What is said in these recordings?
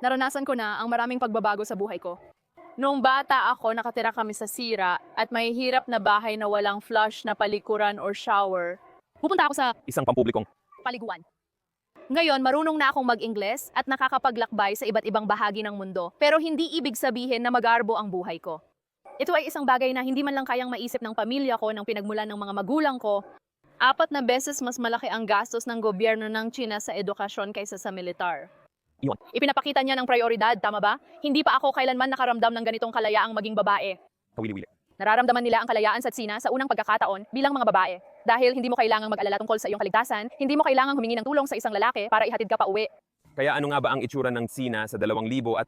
Naranasan ko na ang maraming pagbabago sa buhay ko. Noong bata ako, nakatira kami sa sira at may hirap na bahay na walang flush na palikuran or shower. Pupunta ako sa Isang pampublikong paliguan. Ngayon, marunong na akong mag-Ingles at nakakapaglakbay sa iba't ibang bahagi ng mundo. Pero hindi ibig sabihin na magarbo ang buhay ko. Ito ay isang bagay na hindi man lang kayang maisip ng pamilya ko ng pinagmulan ng mga magulang ko. Apat na beses mas malaki ang gastos ng gobyerno ng China sa edukasyon kaysa sa militar. Yun. Ipinapakita niya ng prioridad, tama ba? Hindi pa ako kailanman nakaramdam ng ganitong kalayaang maging babae. kawili-wili. Nararamdaman nila ang kalayaan sa Tsina sa unang pagkakataon bilang mga babae. Dahil hindi mo kailangang mag-alala tungkol sa iyong kaligtasan, hindi mo kailangang humingi ng tulong sa isang lalaki para ihatid ka pa uwi. Kaya ano nga ba ang itsura ng Sina sa 2025?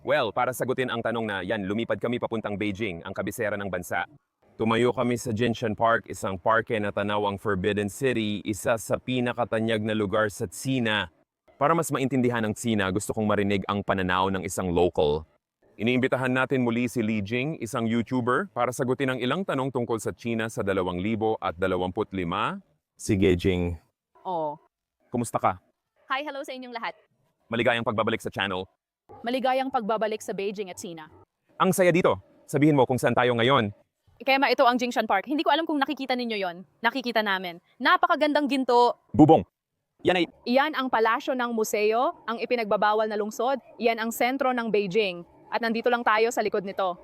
Well, para sagutin ang tanong na yan, lumipad kami papuntang Beijing, ang kabisera ng bansa. Tumayo kami sa Jinshan Park, isang parke na tanaw ang Forbidden City, isa sa pinakatanyag na lugar sa Tsina. Para mas maintindihan ng Tsina, gusto kong marinig ang pananaw ng isang local. Iniimbitahan natin muli si Li Jing, isang YouTuber, para sagutin ang ilang tanong tungkol sa China sa 2025. Sige, Jing. Oh. Kumusta ka? Hi, hello sa inyong lahat. Maligayang pagbabalik sa channel. Maligayang pagbabalik sa Beijing at Tsina. Ang saya dito. Sabihin mo kung saan tayo ngayon. Kaya ma, ito ang Jingshan Park. Hindi ko alam kung nakikita ninyo yon. Nakikita namin. Napakagandang ginto. Bubong. Yan ay Iyan ang palasyo ng museo, ang ipinagbabawal na lungsod. Iyan ang sentro ng Beijing. At nandito lang tayo sa likod nito.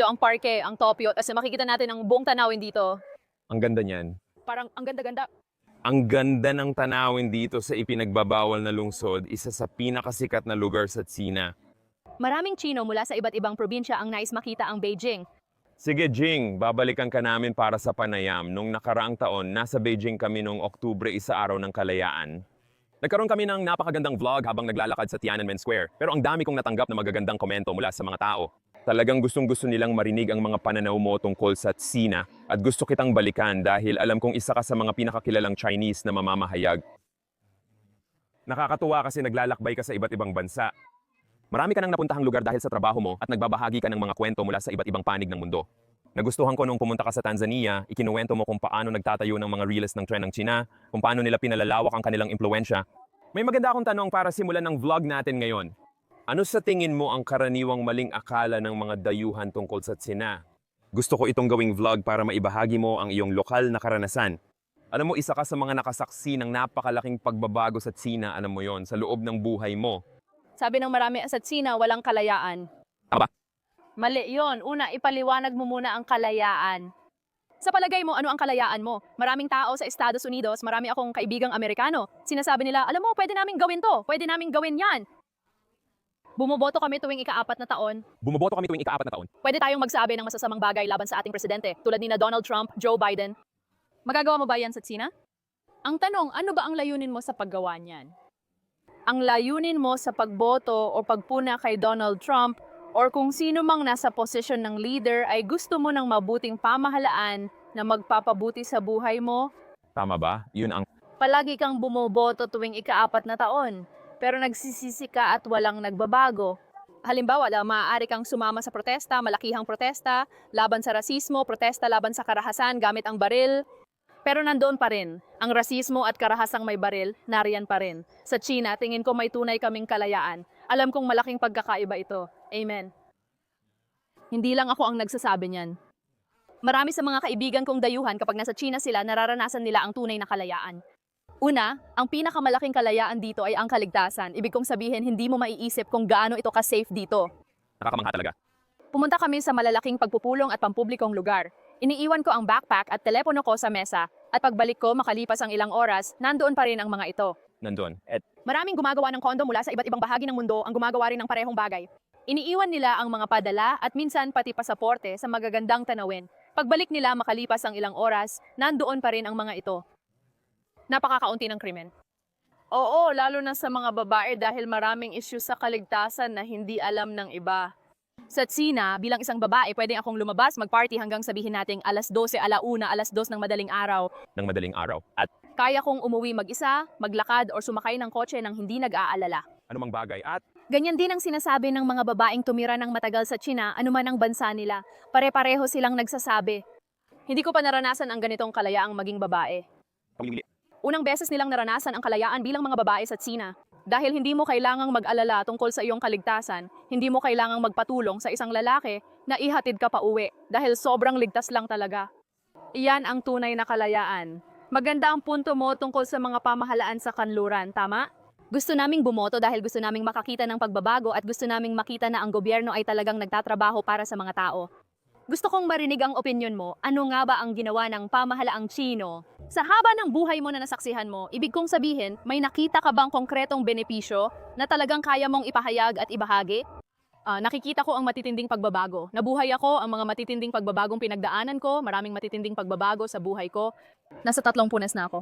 Ito ang parke, ang Topio. Kasi makikita natin ang buong tanawin dito. ang ganda niyan. Parang ang ganda-ganda. Ang ganda ng tanawin dito sa ipinagbabawal na lungsod, isa sa pinakasikat na lugar sa Tsina. Maraming Chino mula sa iba't ibang probinsya ang nais makita ang Beijing. Sige Jing, babalikan ka namin para sa panayam. Nung nakaraang taon, nasa Beijing kami noong Oktubre, isa araw ng kalayaan. Nagkaroon kami ng napakagandang vlog habang naglalakad sa Tiananmen Square. Pero ang dami kong natanggap na magagandang komento mula sa mga tao. Talagang gustong-gusto nilang marinig ang mga pananaw mo tungkol sa Tsina at gusto kitang balikan dahil alam kong isa ka sa mga pinakakilalang Chinese na mamamahayag. Nakakatuwa kasi naglalakbay ka sa iba't ibang bansa. Marami ka nang napuntahang lugar dahil sa trabaho mo at nagbabahagi ka ng mga kwento mula sa iba't ibang panig ng mundo. Nagustuhan ko nung pumunta ka sa Tanzania, ikinuwento mo kung paano nagtatayo ng mga realist ng trend ng China, kung paano nila pinalalawak ang kanilang impluensya. May maganda akong tanong para simulan ng vlog natin ngayon. Ano sa tingin mo ang karaniwang maling akala ng mga dayuhan tungkol sa Tsina? Gusto ko itong gawing vlog para maibahagi mo ang iyong lokal na karanasan. Alam mo, isa ka sa mga nakasaksi ng napakalaking pagbabago sa Tsina, alam mo yon sa loob ng buhay mo. Sabi ng marami sa Tsina, walang kalayaan. Aba. Mali yon. Una, ipaliwanag mo muna ang kalayaan. Sa palagay mo, ano ang kalayaan mo? Maraming tao sa Estados Unidos, marami akong kaibigang Amerikano. Sinasabi nila, alam mo, pwede namin gawin to. Pwede namin gawin yan. Bumoboto kami tuwing ikaapat na taon. Bumoboto kami tuwing ikaapat na taon. Pwede tayong magsabi ng masasamang bagay laban sa ating presidente, tulad ni na Donald Trump, Joe Biden. Magagawa mo ba yan sa Tsina? Ang tanong, ano ba ang layunin mo sa paggawa niyan? Ang layunin mo sa pagboto o pagpuna kay Donald Trump or kung sino mang nasa posisyon ng leader ay gusto mo ng mabuting pamahalaan na magpapabuti sa buhay mo, Tama ba? Yun ang palagi kang bumoboto tuwing ikaapat na taon, pero nagsisisi ka at walang nagbabago. Halimbawa, la, maaari kang sumama sa protesta, malakihang protesta, laban sa rasismo, protesta laban sa karahasan gamit ang baril. Pero nandoon pa rin, ang rasismo at karahasang may baril, nariyan pa rin. Sa China, tingin ko may tunay kaming kalayaan. Alam kong malaking pagkakaiba ito. Amen. Hindi lang ako ang nagsasabi niyan. Marami sa mga kaibigan kong dayuhan kapag nasa China sila, nararanasan nila ang tunay na kalayaan. Una, ang pinakamalaking kalayaan dito ay ang kaligtasan. Ibig kong sabihin, hindi mo maiisip kung gaano ito ka-safe dito. nakakamangha talaga. Pumunta kami sa malalaking pagpupulong at pampublikong lugar. Iniiwan ko ang backpack at telepono ko sa mesa. At pagbalik ko makalipas ang ilang oras, nandoon pa rin ang mga ito. Nandun. At Maraming gumagawa ng kondo mula sa iba't ibang bahagi ng mundo ang gumagawa rin ng parehong bagay. Iniiwan nila ang mga padala at minsan pati pasaporte sa magagandang tanawin. Pagbalik nila makalipas ang ilang oras, nandoon pa rin ang mga ito. Napakakaunti ng krimen. Oo, lalo na sa mga babae dahil maraming issues sa kaligtasan na hindi alam ng iba. Sa Tsina, bilang isang babae, pwedeng akong lumabas, mag-party hanggang sabihin nating alas 12, alauna, alas 2 ng madaling araw. ng madaling araw. At Kaya kong umuwi mag-isa, maglakad, or sumakay ng kotse nang hindi nag-aalala. anumang bagay. At Ganyan din ang sinasabi ng mga babaeng tumira ng matagal sa China, anuman ang bansa nila. Pare-pareho silang nagsasabi. Hindi ko pa naranasan ang ganitong kalayaang maging babae. pamimili. Unang beses nilang naranasan ang kalayaan bilang mga babae sa China. Dahil hindi mo kailangang mag-alala tungkol sa iyong kaligtasan, hindi mo kailangang magpatulong sa isang lalaki na ihatid ka pa uwi dahil sobrang ligtas lang talaga. Iyan ang tunay na kalayaan. Maganda ang punto mo tungkol sa mga pamahalaan sa kanluran, tama? Gusto naming bumoto dahil gusto naming makakita ng pagbabago at gusto naming makita na ang gobyerno ay talagang nagtatrabaho para sa mga tao. Gusto kong marinig ang opinion mo, ano nga ba ang ginawa ng pamahalaang Chino? Sa haba ng buhay mo na nasaksihan mo, ibig kong sabihin, may nakita ka bang konkretong benepisyo na talagang kaya mong ipahayag at ibahagi? Ah, nakikita ko ang matitinding pagbabago. Nabuhay ako ang mga matitinding pagbabagong pinagdaanan ko, maraming matitinding pagbabago sa buhay ko. Nasa tatlong punas na ako.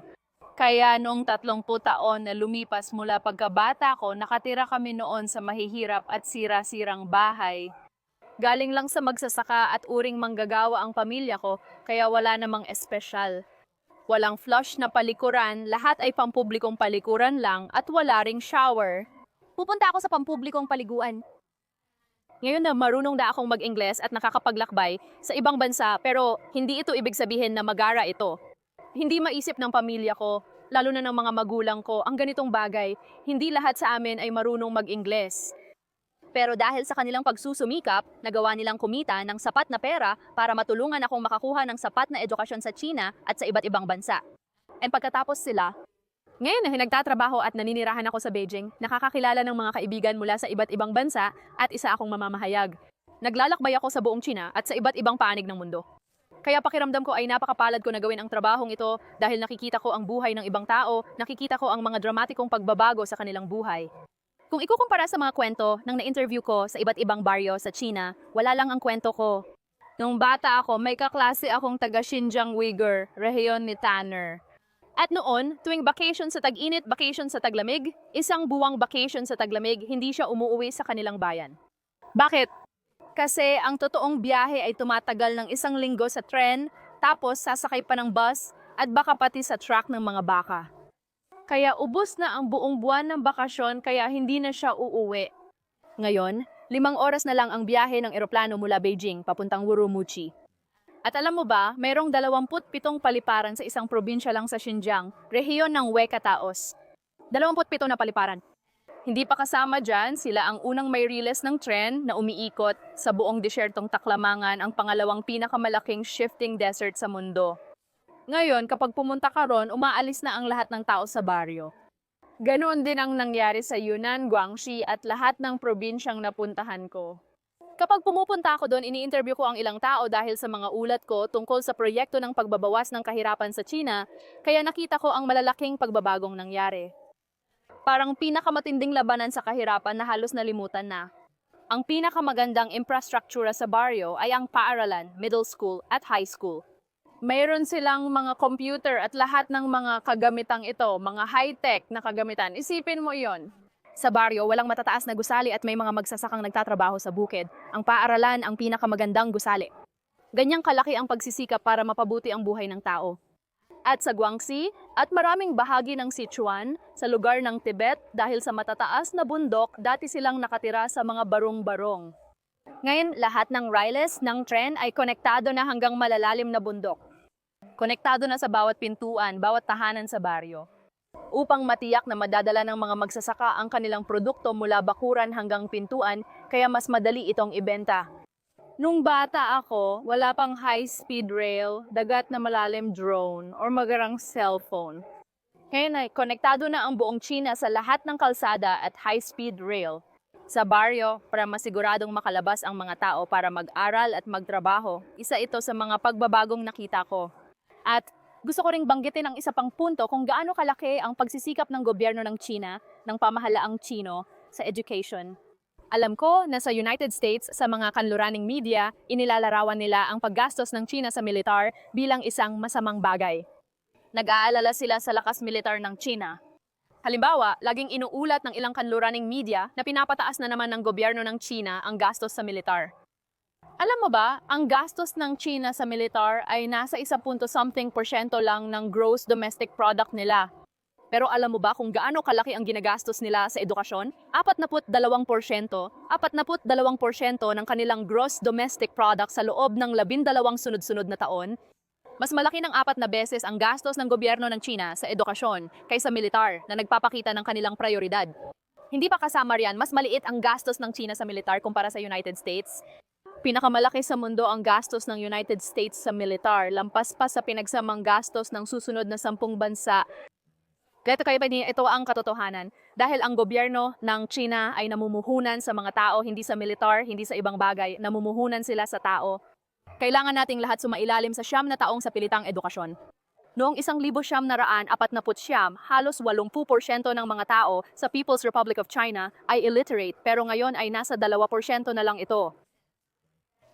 Kaya noong tatlong taon na lumipas mula pagkabata ko, nakatira kami noon sa mahihirap at sira-sirang bahay. Galing lang sa magsasaka at uring manggagawa ang pamilya ko, kaya wala namang espesyal. Walang flush na palikuran, lahat ay pampublikong palikuran lang at wala ring shower. Pupunta ako sa pampublikong paliguan. Ngayon na marunong na akong mag-Ingles at nakakapaglakbay sa ibang bansa pero hindi ito ibig sabihin na magara ito. Hindi maisip ng pamilya ko, lalo na ng mga magulang ko, ang ganitong bagay. Hindi lahat sa amin ay marunong mag-Ingles. Pero dahil sa kanilang pagsusumikap, nagawa nilang kumita ng sapat na pera para matulungan akong makakuha ng sapat na edukasyon sa China at sa iba't ibang bansa. And pagkatapos sila, ngayon na nagtatrabaho at naninirahan ako sa Beijing, nakakakilala ng mga kaibigan mula sa iba't ibang bansa at isa akong mamamahayag. Naglalakbay ako sa buong China at sa iba't ibang panig ng mundo. Kaya pakiramdam ko ay napakapalad ko na gawin ang trabahong ito dahil nakikita ko ang buhay ng ibang tao, nakikita ko ang mga dramatikong pagbabago sa kanilang buhay. Kung ikukumpara sa mga kwento ng na-interview ko sa iba't ibang baryo sa China, wala lang ang kwento ko. Nung bata ako, may kaklase akong taga Xinjiang Uyghur, rehiyon ni Tanner. At noon, tuwing vacation sa tag-init, vacation sa taglamig, isang buwang vacation sa taglamig, hindi siya umuwi sa kanilang bayan. Bakit? Kasi ang totoong biyahe ay tumatagal ng isang linggo sa tren, tapos sasakay pa ng bus, at baka pati sa truck ng mga baka. Kaya ubos na ang buong buwan ng bakasyon kaya hindi na siya uuwi. Ngayon, limang oras na lang ang biyahe ng eroplano mula Beijing papuntang Urumqi. At alam mo ba, mayroong 27 paliparan sa isang probinsya lang sa Xinjiang, rehiyon ng Weka Taos. 27 na paliparan. Hindi pa kasama dyan, sila ang unang may riles ng tren na umiikot sa buong desyertong Taklamangan ang pangalawang pinakamalaking shifting desert sa mundo. Ngayon, kapag pumunta ka ron, umaalis na ang lahat ng tao sa baryo. Ganoon din ang nangyari sa Yunnan, Guangxi at lahat ng probinsyang napuntahan ko. Kapag pumupunta ako doon, ini-interview ko ang ilang tao dahil sa mga ulat ko tungkol sa proyekto ng pagbabawas ng kahirapan sa China, kaya nakita ko ang malalaking pagbabagong nangyari. Parang pinakamatinding labanan sa kahirapan na halos nalimutan na. Ang pinakamagandang infrastruktura sa baryo ay ang paaralan, middle school at high school. Mayroon silang mga computer at lahat ng mga kagamitang ito, mga high-tech na kagamitan. Isipin mo yon. Sa baryo, walang matataas na gusali at may mga magsasakang nagtatrabaho sa bukid. Ang paaralan ang pinakamagandang gusali. Ganyang kalaki ang pagsisikap para mapabuti ang buhay ng tao. At sa Guangxi at maraming bahagi ng Sichuan, sa lugar ng Tibet dahil sa matataas na bundok, dati silang nakatira sa mga barong-barong. Ngayon, lahat ng riles ng tren ay konektado na hanggang malalalim na bundok. Konektado na sa bawat pintuan, bawat tahanan sa baryo. Upang matiyak na madadala ng mga magsasaka ang kanilang produkto mula bakuran hanggang pintuan, kaya mas madali itong ibenta. Nung bata ako, wala pang high-speed rail, dagat na malalim drone, or magarang cellphone. Ngayon ay konektado na ang buong China sa lahat ng kalsada at high-speed rail. Sa baryo, para masiguradong makalabas ang mga tao para mag-aral at magtrabaho, isa ito sa mga pagbabagong nakita ko. At gusto ko ring banggitin ang isa pang punto kung gaano kalaki ang pagsisikap ng gobyerno ng China, ng pamahalaang Chino, sa education. Alam ko na sa United States, sa mga kanluraning media, inilalarawan nila ang paggastos ng China sa militar bilang isang masamang bagay. Nag-aalala sila sa lakas militar ng China. Halimbawa, laging inuulat ng ilang kanluraning media na pinapataas na naman ng gobyerno ng China ang gastos sa militar. Alam mo ba, ang gastos ng China sa militar ay nasa 1 something porsyento lang ng gross domestic product nila. Pero alam mo ba kung gaano kalaki ang ginagastos nila sa edukasyon? 42%, 42% ng kanilang gross domestic product sa loob ng labindalawang sunod-sunod na taon. Mas malaki ng apat na beses ang gastos ng gobyerno ng China sa edukasyon kaysa militar na nagpapakita ng kanilang prioridad. Hindi pa kasama riyan, mas maliit ang gastos ng China sa militar kumpara sa United States. Pinakamalaki sa mundo ang gastos ng United States sa militar, lampas pa sa pinagsamang gastos ng susunod na sampung bansa. Ganito kayo pa ito ang katotohanan. Dahil ang gobyerno ng China ay namumuhunan sa mga tao, hindi sa militar, hindi sa ibang bagay, namumuhunan sila sa tao. Kailangan nating lahat sumailalim sa siyam na taong sa pilitang edukasyon. Noong isang libo siyam na raan, apat na siyam, halos 80% ng mga tao sa People's Republic of China ay illiterate pero ngayon ay nasa 2% na lang ito.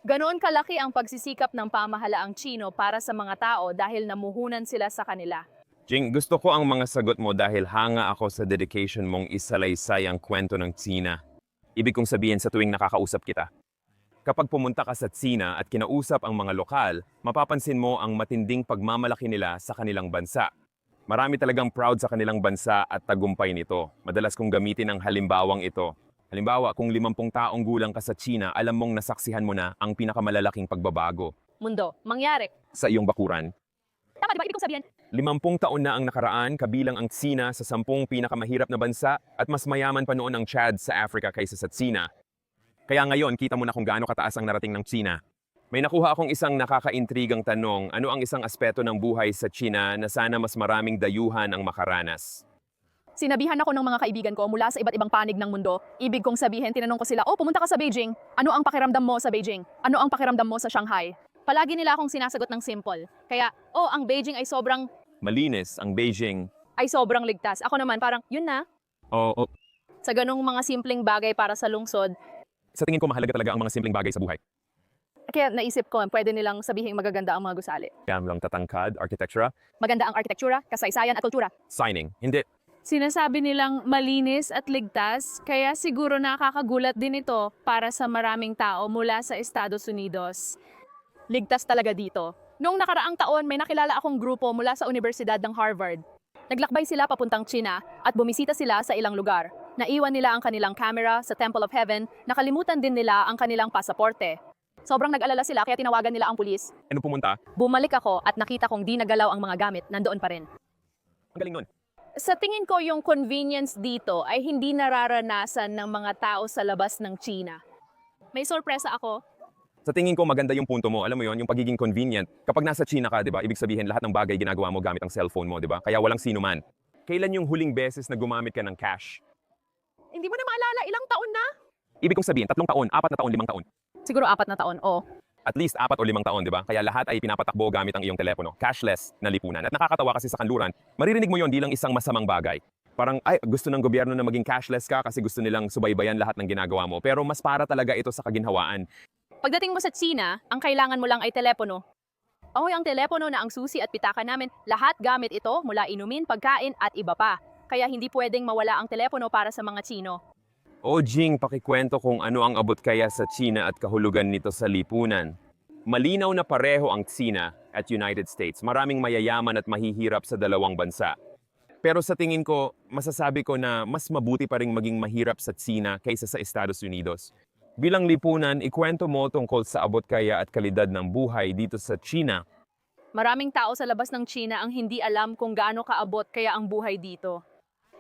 Ganoon kalaki ang pagsisikap ng pamahalaang Chino para sa mga tao dahil namuhunan sila sa kanila. Jing, gusto ko ang mga sagot mo dahil hanga ako sa dedication mong isalaysay ang kwento ng Tsina. Ibig kong sabihin sa tuwing nakakausap kita. Kapag pumunta ka sa Tsina at kinausap ang mga lokal, mapapansin mo ang matinding pagmamalaki nila sa kanilang bansa. Marami talagang proud sa kanilang bansa at tagumpay nito. Madalas kong gamitin ang halimbawang ito. Halimbawa, kung 50 taong gulang ka sa China, alam mong nasaksihan mo na ang pinakamalalaking pagbabago Mundo, mangyari. sa iyong bakuran. Tama di ba ibig kong sabihin? Limampung taon na ang nakaraan kabilang ang Tsina sa sampung pinakamahirap na bansa at mas mayaman pa noon ang Chad sa Africa kaysa sa Tsina. Kaya ngayon, kita mo na kung gaano kataas ang narating ng Tsina. May nakuha akong isang nakakaintrigang tanong, ano ang isang aspeto ng buhay sa China na sana mas maraming dayuhan ang makaranas? Sinabihan ako ng mga kaibigan ko mula sa iba't ibang panig ng mundo. Ibig kong sabihin, tinanong ko sila, oh, pumunta ka sa Beijing. Ano ang pakiramdam mo sa Beijing? Ano ang pakiramdam mo sa Shanghai? Palagi nila akong sinasagot ng simple. Kaya, oh, ang Beijing ay sobrang, Malinis ang Beijing. ay sobrang ligtas. Ako naman, parang, yun na. Oo, Sa ganong mga simpleng bagay para sa lungsod, sa tingin ko mahalaga talaga ang mga simpleng bagay sa buhay. kaya naisip ko, pwede nilang sabihin magaganda ang mga gusali. Kaya lang tatangkad, architectura, Maganda ang arkitektura, kasaysayan at kultura. signing. Hindi. Sinasabi nilang malinis at ligtas, kaya siguro nakakagulat din ito para sa maraming tao mula sa Estados Unidos. Ligtas talaga dito. Noong nakaraang taon, may nakilala akong grupo mula sa Universidad ng Harvard. Naglakbay sila papuntang China at bumisita sila sa ilang lugar. Naiwan nila ang kanilang camera sa Temple of Heaven, nakalimutan din nila ang kanilang pasaporte. Sobrang nag-alala sila kaya tinawagan nila ang pulis. Ano pumunta? Bumalik ako at nakita kong di nagalaw ang mga gamit, nandoon pa rin. Ang galing nun. Sa tingin ko yung convenience dito ay hindi nararanasan ng mga tao sa labas ng China. May sorpresa ako. Sa tingin ko maganda yung punto mo. Alam mo yon yung pagiging convenient. Kapag nasa China ka, 'di ba? Ibig sabihin lahat ng bagay ginagawa mo gamit ang cellphone mo, 'di ba? Kaya walang sino man. Kailan yung huling beses na gumamit ka ng cash? Hindi mo na maalala, ilang taon na? Ibig kong sabihin, tatlong taon, apat na taon, limang taon. Siguro apat na taon, oh. At least apat o limang taon, di ba? Kaya lahat ay pinapatakbo gamit ang iyong telepono. Cashless na lipunan. At nakakatawa kasi sa kanluran, maririnig mo yon di lang isang masamang bagay. Parang, ay, gusto ng gobyerno na maging cashless ka kasi gusto nilang subaybayan lahat ng ginagawa mo. Pero mas para talaga ito sa kaginhawaan. Pagdating mo sa China, ang kailangan mo lang ay telepono. Oh, ang telepono na ang susi at pitaka namin, lahat gamit ito mula inumin, pagkain at iba pa. Kaya hindi pwedeng mawala ang telepono para sa mga Chino. O Jing, pakikwento kung ano ang abot kaya sa China at kahulugan nito sa lipunan. Malinaw na pareho ang China at United States. Maraming mayayaman at mahihirap sa dalawang bansa. Pero sa tingin ko, masasabi ko na mas mabuti pa rin maging mahirap sa China kaysa sa Estados Unidos. Bilang lipunan, ikwento mo tungkol sa abot kaya at kalidad ng buhay dito sa China. Maraming tao sa labas ng China ang hindi alam kung gaano kaabot kaya ang buhay dito.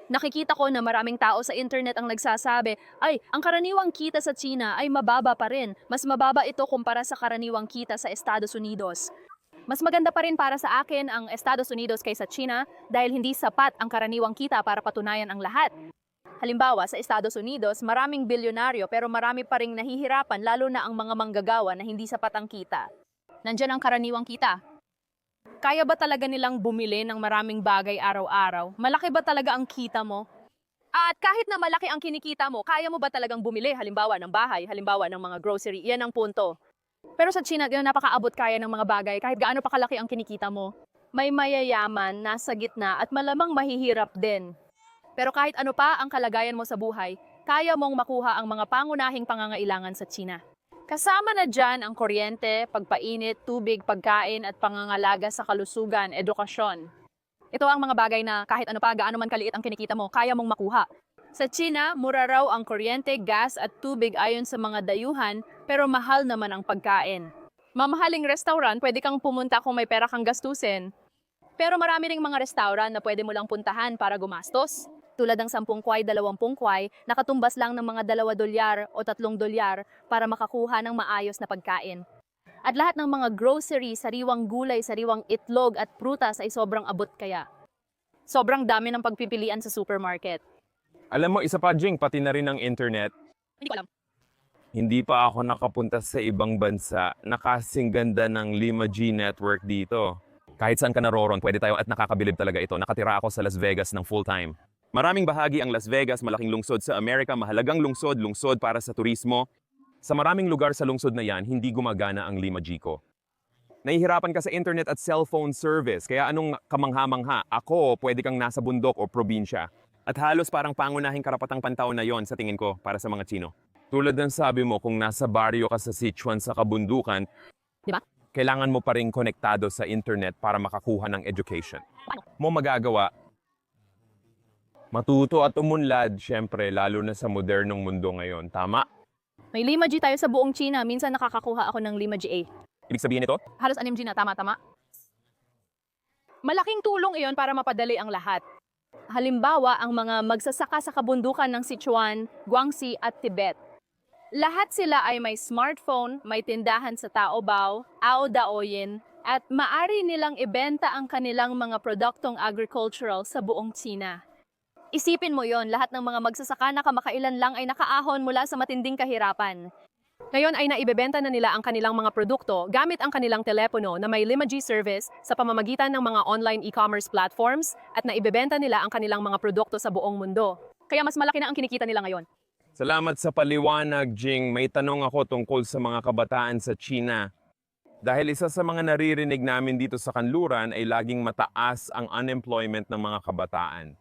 Nakikita ko na maraming tao sa internet ang nagsasabi, ay, ang karaniwang kita sa China ay mababa pa rin. Mas mababa ito kumpara sa karaniwang kita sa Estados Unidos. Mas maganda pa rin para sa akin ang Estados Unidos kaysa China dahil hindi sapat ang karaniwang kita para patunayan ang lahat. Halimbawa, sa Estados Unidos, maraming bilyonaryo pero marami pa ring nahihirapan lalo na ang mga manggagawa na hindi sapat ang kita. Nandyan ang karaniwang kita. Kaya ba talaga nilang bumili ng maraming bagay araw-araw? Malaki ba talaga ang kita mo? At kahit na malaki ang kinikita mo, kaya mo ba talagang bumili halimbawa ng bahay, halimbawa ng mga grocery? Yan ang punto. Pero sa China, napakaabot kaya ng mga bagay kahit gaano pa kalaki ang kinikita mo. May mayayaman, nasa gitna at malamang mahihirap din. Pero kahit ano pa ang kalagayan mo sa buhay, kaya mong makuha ang mga pangunahing pangangailangan sa China. Kasama na dyan ang kuryente, pagpainit, tubig, pagkain at pangangalaga sa kalusugan, edukasyon. Ito ang mga bagay na kahit ano pa, gaano man kaliit ang kinikita mo, kaya mong makuha. Sa China, mura raw ang kuryente, gas at tubig ayon sa mga dayuhan, pero mahal naman ang pagkain. Mamahaling restaurant, pwede kang pumunta kung may pera kang gastusin. Pero marami ring mga restaurant na pwede mo lang puntahan para gumastos. Tulad ng 10 kway, 20 kway, nakatumbas lang ng mga 2 dolyar o 3 dolyar para makakuha ng maayos na pagkain. At lahat ng mga grocery, sariwang gulay, sariwang itlog at prutas ay sobrang abot kaya. Sobrang dami ng pagpipilian sa supermarket. Alam mo, isa pa, Jing, pati na rin ang internet. Hindi ko alam. Hindi pa ako nakapunta sa ibang bansa na kasing ganda ng 5G network dito. Kahit saan ka naroon, pwede tayo at nakakabilib talaga ito. Nakatira ako sa Las Vegas ng full-time. Maraming bahagi ang Las Vegas, malaking lungsod sa Amerika, mahalagang lungsod, lungsod para sa turismo. Sa maraming lugar sa lungsod na yan, hindi gumagana ang 5G ko. Nahihirapan ka sa internet at cellphone service, kaya anong kamangha-mangha? Ako, pwede kang nasa bundok o probinsya. At halos parang pangunahing karapatang pantaon na yon sa tingin ko para sa mga Chino. Tulad ng sabi mo, kung nasa baryo ka sa Sichuan sa kabundukan, Di ba? kailangan mo pa rin konektado sa internet para makakuha ng education. Mo magagawa, matuto at umunlad, syempre, lalo na sa modernong mundo ngayon. Tama? May 5G tayo sa buong China. Minsan nakakakuha ako ng 5GA. Ibig sabihin nito, Halos 6G na, tama-tama. Malaking tulong iyon para mapadali ang lahat. Halimbawa, ang mga magsasaka sa kabundukan ng Sichuan, Guangxi at Tibet. Lahat sila ay may smartphone, may tindahan sa Taobao, Ao Daoyin, at maari nilang ibenta ang kanilang mga produktong agricultural sa buong China. Isipin mo yon, lahat ng mga magsasaka na kamakailan lang ay nakaahon mula sa matinding kahirapan. Ngayon ay naibebenta na nila ang kanilang mga produkto gamit ang kanilang telepono na may 5G service sa pamamagitan ng mga online e-commerce platforms at naibebenta nila ang kanilang mga produkto sa buong mundo. Kaya mas malaki na ang kinikita nila ngayon. Salamat sa paliwanag, Jing. May tanong ako tungkol sa mga kabataan sa China. Dahil isa sa mga naririnig namin dito sa kanluran ay laging mataas ang unemployment ng mga kabataan.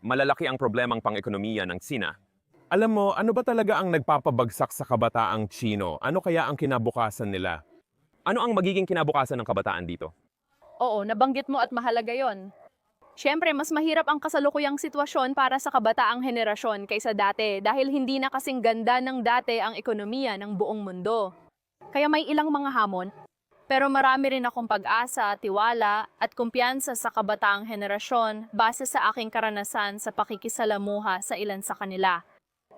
Malalaki ang problemang pang-ekonomiya ng China. Alam mo, ano ba talaga ang nagpapabagsak sa kabataang Chino? Ano kaya ang kinabukasan nila? Ano ang magiging kinabukasan ng kabataan dito? Oo, nabanggit mo at mahalaga yon. Siyempre, mas mahirap ang kasalukuyang sitwasyon para sa kabataang henerasyon kaysa dati dahil hindi na kasing ganda ng dati ang ekonomiya ng buong mundo. Kaya may ilang mga hamon, pero marami rin akong pag-asa, tiwala at kumpiyansa sa kabataang henerasyon base sa aking karanasan sa pakikisalamuha sa ilan sa kanila.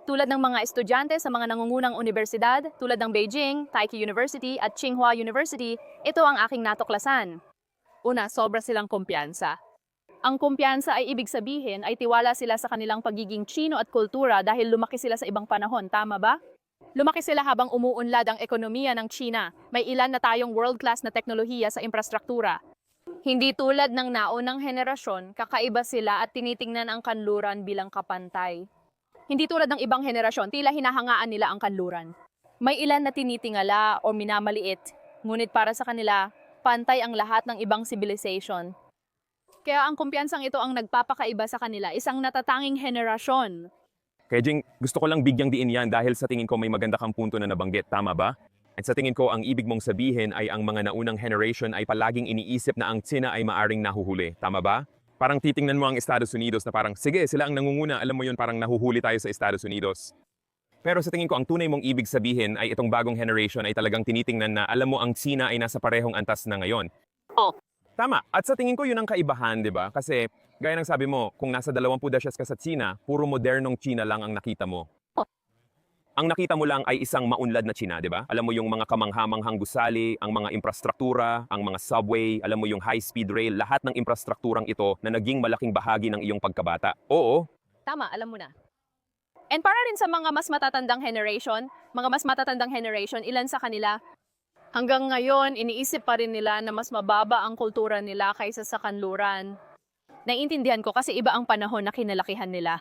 Tulad ng mga estudyante sa mga nangungunang universidad tulad ng Beijing, Taiki University at Tsinghua University, ito ang aking natuklasan. Una, sobra silang kumpiyansa. Ang kumpiyansa ay ibig sabihin ay tiwala sila sa kanilang pagiging Chino at kultura dahil lumaki sila sa ibang panahon, tama ba? Lumaki sila habang umuunlad ang ekonomiya ng China. May ilan na tayong world-class na teknolohiya sa infrastruktura. Hindi tulad ng naunang henerasyon, kakaiba sila at tinitingnan ang kanluran bilang kapantay. Hindi tulad ng ibang henerasyon, tila hinahangaan nila ang kanluran. May ilan na tinitingala o minamaliit, ngunit para sa kanila, pantay ang lahat ng ibang civilization. Kaya ang kumpiyansang ito ang nagpapakaiba sa kanila, isang natatanging henerasyon. Kaya Jing, gusto ko lang bigyang diin yan dahil sa tingin ko may maganda kang punto na nabanggit, tama ba? At sa tingin ko, ang ibig mong sabihin ay ang mga naunang generation ay palaging iniisip na ang China ay maaring nahuhuli, tama ba? Parang titingnan mo ang Estados Unidos na parang, sige, sila ang nangunguna, alam mo yun, parang nahuhuli tayo sa Estados Unidos. Pero sa tingin ko, ang tunay mong ibig sabihin ay itong bagong generation ay talagang tinitingnan na alam mo ang China ay nasa parehong antas na ngayon. Oh. Tama. At sa tingin ko yun ang kaibahan, di ba? Kasi gaya ng sabi mo, kung nasa 20 dasyas ka sa China, puro modernong China lang ang nakita mo. Ang nakita mo lang ay isang maunlad na China, di ba? Alam mo yung mga kamanghamanghang gusali, ang mga infrastruktura, ang mga subway, alam mo yung high-speed rail, lahat ng infrastrukturang ito na naging malaking bahagi ng iyong pagkabata. Oo, Tama, alam mo na. And para rin sa mga mas matatandang generation, mga mas matatandang generation, ilan sa kanila, hanggang ngayon, iniisip pa rin nila na mas mababa ang kultura nila kaysa sa kanluran. Naiintindihan ko kasi iba ang panahon na kinalakihan nila.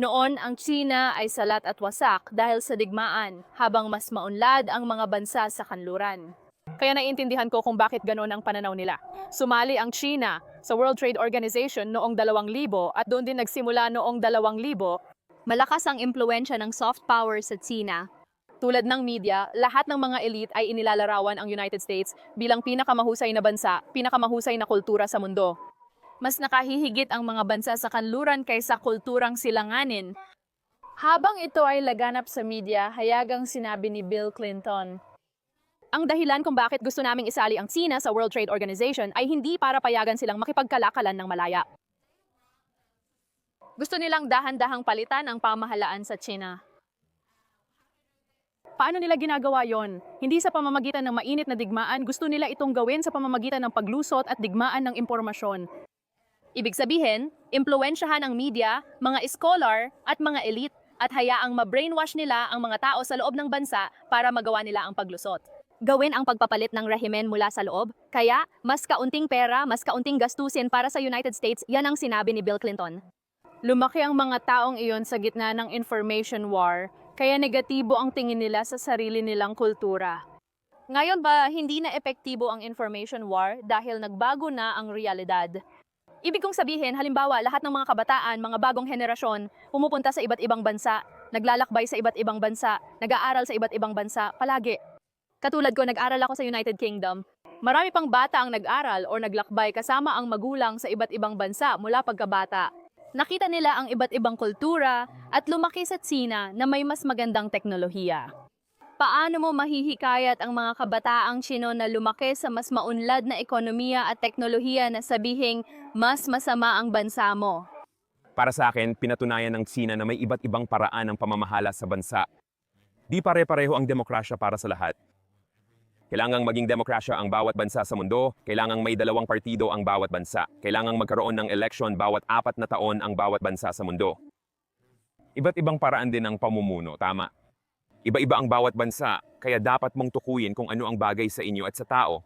Noon, ang China ay salat at wasak dahil sa digmaan, habang mas maunlad ang mga bansa sa kanluran. Kaya naiintindihan ko kung bakit ganoon ang pananaw nila. Sumali ang China sa World Trade Organization noong 2000 at doon din nagsimula noong 2000 Malakas ang impluensya ng soft power sa China. Tulad ng media, lahat ng mga elite ay inilalarawan ang United States bilang pinakamahusay na bansa, pinakamahusay na kultura sa mundo. Mas nakahihigit ang mga bansa sa kanluran kaysa kulturang silanganin. Habang ito ay laganap sa media, hayagang sinabi ni Bill Clinton, Ang dahilan kung bakit gusto naming isali ang China sa World Trade Organization ay hindi para payagan silang makipagkalakalan ng malaya. Gusto nilang dahan-dahang palitan ang pamahalaan sa China. Paano nila ginagawa yon? Hindi sa pamamagitan ng mainit na digmaan, gusto nila itong gawin sa pamamagitan ng paglusot at digmaan ng impormasyon. Ibig sabihin, impluensyahan ang media, mga scholar at mga elite at hayaang ma-brainwash nila ang mga tao sa loob ng bansa para magawa nila ang paglusot. Gawin ang pagpapalit ng rehimen mula sa loob, kaya mas kaunting pera, mas kaunting gastusin para sa United States, yan ang sinabi ni Bill Clinton. Lumaki ang mga taong iyon sa gitna ng information war, kaya negatibo ang tingin nila sa sarili nilang kultura. Ngayon ba, hindi na epektibo ang information war dahil nagbago na ang realidad? Ibig kong sabihin, halimbawa, lahat ng mga kabataan, mga bagong henerasyon, pumupunta sa iba't ibang bansa, naglalakbay sa iba't ibang bansa, nag-aaral sa iba't ibang bansa, palagi. Katulad ko, nag-aral ako sa United Kingdom. Marami pang bata ang nag-aral o naglakbay kasama ang magulang sa iba't ibang bansa mula pagkabata. Nakita nila ang iba't ibang kultura at lumaki sa Tsina na may mas magandang teknolohiya. Paano mo mahihikayat ang mga kabataang Chino na lumaki sa mas maunlad na ekonomiya at teknolohiya na sabihing mas masama ang bansa mo? Para sa akin, pinatunayan ng China na may iba't ibang paraan ng pamamahala sa bansa. Di pare-pareho ang demokrasya para sa lahat. Kailangang maging demokrasya ang bawat bansa sa mundo, kailangang may dalawang partido ang bawat bansa, kailangang magkaroon ng eleksyon bawat apat na taon ang bawat bansa sa mundo. Iba't ibang paraan din ng pamumuno, tama. Iba-iba ang bawat bansa, kaya dapat mong tukuyin kung ano ang bagay sa inyo at sa tao.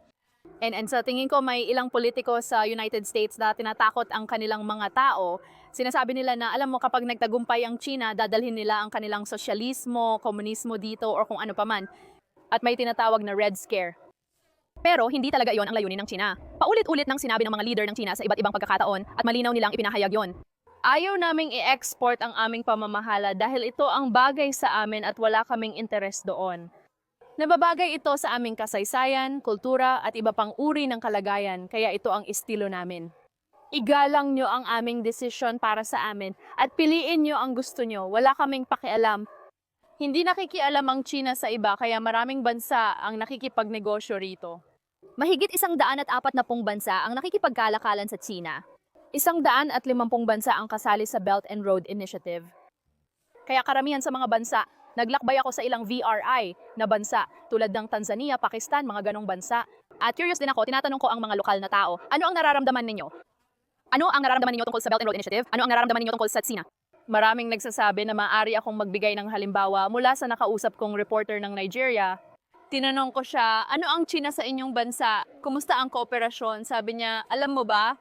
And, and sa tingin ko may ilang politiko sa United States na tinatakot ang kanilang mga tao. Sinasabi nila na alam mo kapag nagtagumpay ang China, dadalhin nila ang kanilang sosyalismo, komunismo dito or kung ano paman. At may tinatawag na Red Scare. Pero hindi talaga iyon ang layunin ng China. Paulit-ulit nang sinabi ng mga leader ng China sa iba't ibang pagkakataon at malinaw nilang ipinahayag yon. Ayaw naming i-export ang aming pamamahala dahil ito ang bagay sa amin at wala kaming interes doon. Nababagay ito sa aming kasaysayan, kultura at iba pang uri ng kalagayan, kaya ito ang estilo namin. Igalang nyo ang aming desisyon para sa amin at piliin nyo ang gusto nyo. Wala kaming pakialam. Hindi nakikialam ang China sa iba kaya maraming bansa ang nakikipagnegosyo rito. Mahigit isang daan at apat na pong bansa ang nakikipagkalakalan sa China. Isang daan at limampung bansa ang kasali sa Belt and Road Initiative. Kaya karamihan sa mga bansa, naglakbay ako sa ilang VRI na bansa tulad ng Tanzania, Pakistan, mga ganong bansa. At curious din ako, tinatanong ko ang mga lokal na tao, ano ang nararamdaman ninyo? Ano ang nararamdaman ninyo tungkol sa Belt and Road Initiative? Ano ang nararamdaman ninyo tungkol sa China? Maraming nagsasabi na maaari akong magbigay ng halimbawa mula sa nakausap kong reporter ng Nigeria. Tinanong ko siya, ano ang China sa inyong bansa? Kumusta ang kooperasyon? Sabi niya, alam mo ba,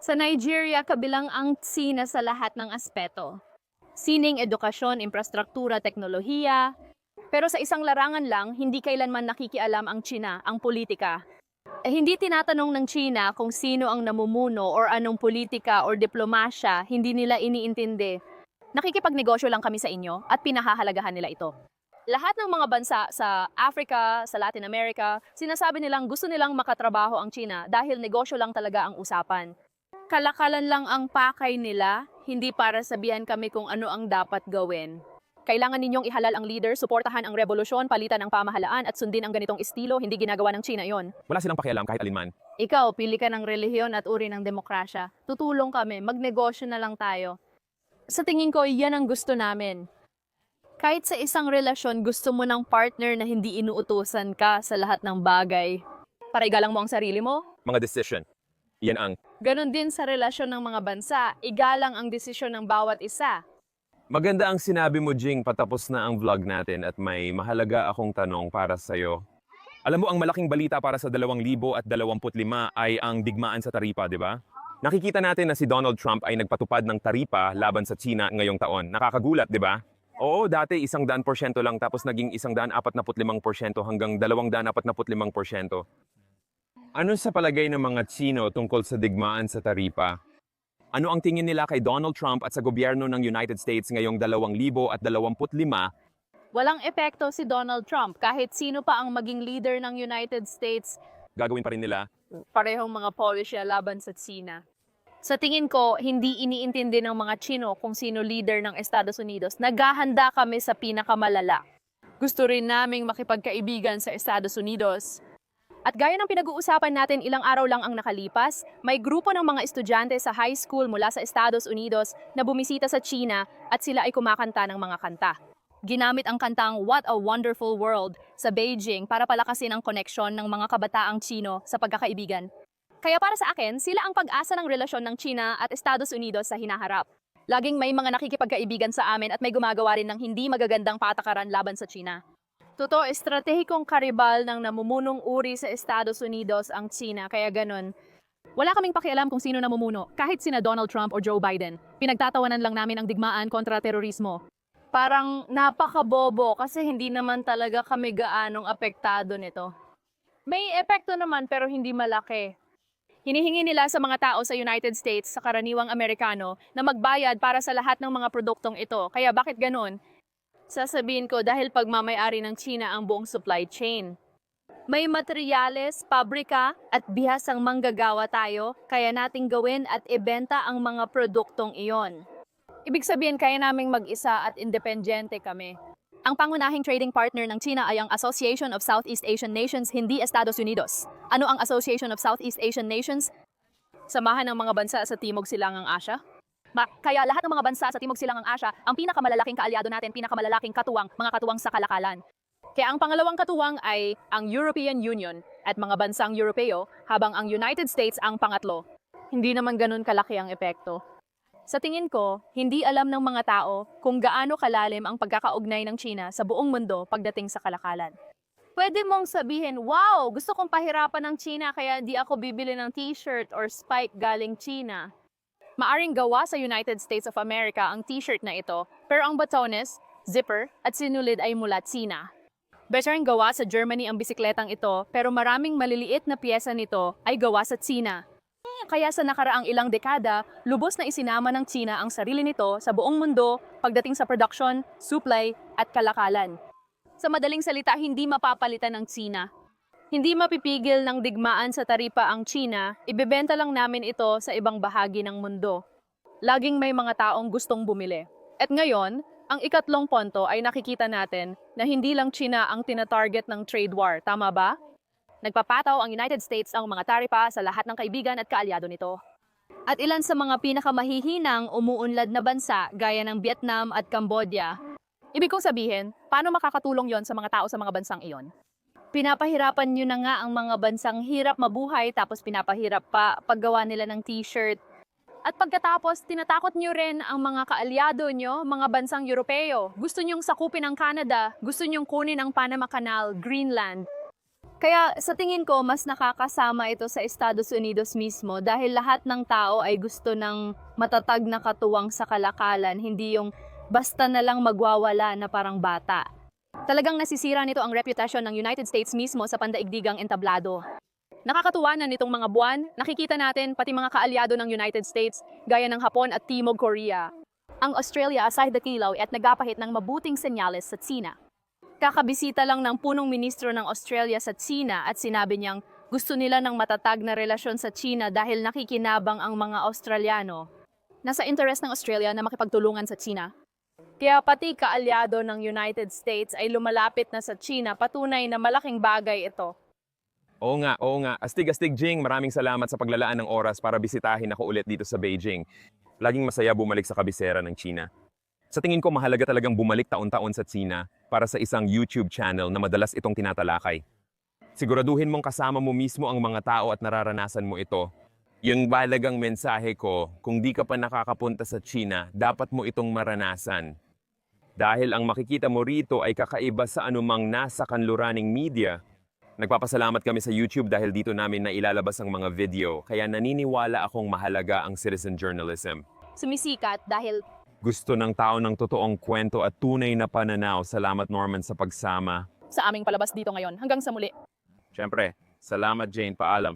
sa Nigeria, kabilang ang China sa lahat ng aspeto. Sining, edukasyon, infrastruktura, teknolohiya. Pero sa isang larangan lang, hindi kailanman nakikialam ang China, ang politika. Eh, hindi tinatanong ng China kung sino ang namumuno or anong politika or diplomasya, hindi nila iniintindi. Nakikipagnegosyo lang kami sa inyo at pinahahalagahan nila ito. Lahat ng mga bansa sa Africa, sa Latin America, sinasabi nilang gusto nilang makatrabaho ang China dahil negosyo lang talaga ang usapan. Kalakalan lang ang pakay nila, hindi para sabihan kami kung ano ang dapat gawin. Kailangan ninyong ihalal ang leader, suportahan ang revolusyon, palitan ang pamahalaan at sundin ang ganitong estilo, hindi ginagawa ng China yon. Wala silang pakialam kahit alinman. Ikaw, pili ka ng relihiyon at uri ng demokrasya. Tutulong kami, magnegosyo na lang tayo. Sa tingin ko, yan ang gusto namin. Kahit sa isang relasyon, gusto mo ng partner na hindi inuutusan ka sa lahat ng bagay. Para igalang mo ang sarili mo, Mga decision. Yan ang Ganon din sa relasyon ng mga bansa, igalang ang desisyon ng bawat isa. Maganda ang sinabi mo, Jing, patapos na ang vlog natin at may mahalaga akong tanong para sa'yo. Alam mo, ang malaking balita para sa 2025 ay ang digmaan sa taripa, di ba? Nakikita natin na si Donald Trump ay nagpatupad ng taripa laban sa China ngayong taon. Nakakagulat, di ba? Oo, dati isang daan porsyento lang tapos naging isang daan apat na limang porsyento hanggang dalawang daan apat na limang porsyento. Ano sa palagay ng mga Chino tungkol sa digmaan sa taripa? Ano ang tingin nila kay Donald Trump at sa gobyerno ng United States ngayong 2025? Walang epekto si Donald Trump kahit sino pa ang maging leader ng United States, Gagawin pa rin nila? parehong mga policy laban sa China. Sa tingin ko, hindi iniintindi ng mga Chino kung sino leader ng Estados Unidos. Naghahanda kami sa pinakamalala. Gusto rin naming makipagkaibigan sa Estados Unidos. At gaya ng pinag-uusapan natin ilang araw lang ang nakalipas, may grupo ng mga estudyante sa high school mula sa Estados Unidos na bumisita sa China at sila ay kumakanta ng mga kanta. Ginamit ang kantang What a Wonderful World sa Beijing para palakasin ang koneksyon ng mga kabataang Chino sa pagkakaibigan. Kaya para sa akin, sila ang pag-asa ng relasyon ng China at Estados Unidos sa hinaharap. Laging may mga nakikipagkaibigan sa amin at may gumagawa rin ng hindi magagandang patakaran laban sa China. Totoo, estratehikong karibal ng namumunong uri sa Estados Unidos ang China, kaya ganun. Wala kaming pakialam kung sino namumuno, kahit sina Donald Trump o Joe Biden. Pinagtatawanan lang namin ang digmaan kontra terorismo. Parang napakabobo kasi hindi naman talaga kami gaanong apektado nito. May epekto naman pero hindi malaki. Hinihingi nila sa mga tao sa United States, sa karaniwang Amerikano, na magbayad para sa lahat ng mga produktong ito. Kaya bakit ganun? Sasabihin ko dahil pagmamayari ng China ang buong supply chain. May materyales, pabrika at bihasang manggagawa tayo, kaya nating gawin at ibenta ang mga produktong iyon. Ibig sabihin, kaya naming mag-isa at independyente kami. Ang pangunahing trading partner ng China ay ang Association of Southeast Asian Nations, hindi Estados Unidos. Ano ang Association of Southeast Asian Nations? Samahan ng mga bansa sa Timog Silangang Asya? Ma- kaya lahat ng mga bansa sa Timog Silangang Asya, ang pinakamalalaking kaalyado natin, pinakamalalaking katuwang, mga katuwang sa kalakalan. Kaya ang pangalawang katuwang ay ang European Union at mga bansang Europeo, habang ang United States ang pangatlo. Hindi naman ganun kalaki ang epekto. Sa tingin ko, hindi alam ng mga tao kung gaano kalalim ang pagkakaugnay ng China sa buong mundo pagdating sa kalakalan. Pwede mong sabihin, wow, gusto kong pahirapan ng China kaya di ako bibili ng t-shirt or spike galing China. Maaring gawa sa United States of America ang t-shirt na ito, pero ang botones, zipper, at sinulid ay mula China. Better ang gawa sa Germany ang bisikletang ito, pero maraming maliliit na piyesa nito ay gawa sa China. Kaya sa nakaraang ilang dekada, lubos na isinama ng China ang sarili nito sa buong mundo pagdating sa production, supply, at kalakalan. Sa madaling salita, hindi mapapalitan ng China. Hindi mapipigil ng digmaan sa taripa ang China, ibebenta lang namin ito sa ibang bahagi ng mundo. Laging may mga taong gustong bumili. At ngayon, ang ikatlong ponto ay nakikita natin na hindi lang China ang tinatarget ng trade war, tama ba? Nagpapataw ang United States ang mga taripa sa lahat ng kaibigan at kaalyado nito. At ilan sa mga pinakamahihinang umuunlad na bansa gaya ng Vietnam at Cambodia, Ibig kong sabihin, paano makakatulong yon sa mga tao sa mga bansang iyon? Pinapahirapan nyo na nga ang mga bansang hirap mabuhay tapos pinapahirap pa paggawa nila ng t-shirt. At pagkatapos, tinatakot nyo rin ang mga kaalyado nyo, mga bansang Europeo. Gusto nyong sakupin ang Canada, gusto nyong kunin ang Panama Canal, Greenland. Kaya sa tingin ko, mas nakakasama ito sa Estados Unidos mismo dahil lahat ng tao ay gusto ng matatag na katuwang sa kalakalan, hindi yung basta na lang magwawala na parang bata. Talagang nasisira nito ang reputasyon ng United States mismo sa pandaigdigang entablado. Nakakatuwa na nitong mga buwan, nakikita natin pati mga kaalyado ng United States gaya ng Hapon at Timog Korea. Ang Australia aside dakilaw at nagapahit ng mabuting senyales sa China. Kakabisita lang ng punong ministro ng Australia sa China at sinabi niyang gusto nila ng matatag na relasyon sa China dahil nakikinabang ang mga Australiano. Nasa interest ng Australia na makipagtulungan sa China. Kaya pati kaalyado ng United States ay lumalapit na sa China, patunay na malaking bagay ito. Oo nga, oo nga. Astig-astig, Jing. Maraming salamat sa paglalaan ng oras para bisitahin ako ulit dito sa Beijing. Laging masaya bumalik sa kabisera ng China. Sa tingin ko, mahalaga talagang bumalik taon-taon sa China para sa isang YouTube channel na madalas itong tinatalakay. Siguraduhin mong kasama mo mismo ang mga tao at nararanasan mo ito. Yung balagang mensahe ko, kung di ka pa nakakapunta sa China, dapat mo itong maranasan. Dahil ang makikita mo rito ay kakaiba sa anumang nasa kanluraning media. Nagpapasalamat kami sa YouTube dahil dito namin na ilalabas ang mga video, kaya naniniwala akong mahalaga ang citizen journalism. Sumisikat dahil Gusto ng tao ng totoong kwento at tunay na pananaw. Salamat Norman sa pagsama. sa aming palabas dito ngayon. Hanggang sa muli. Siyempre, salamat Jane, paalam.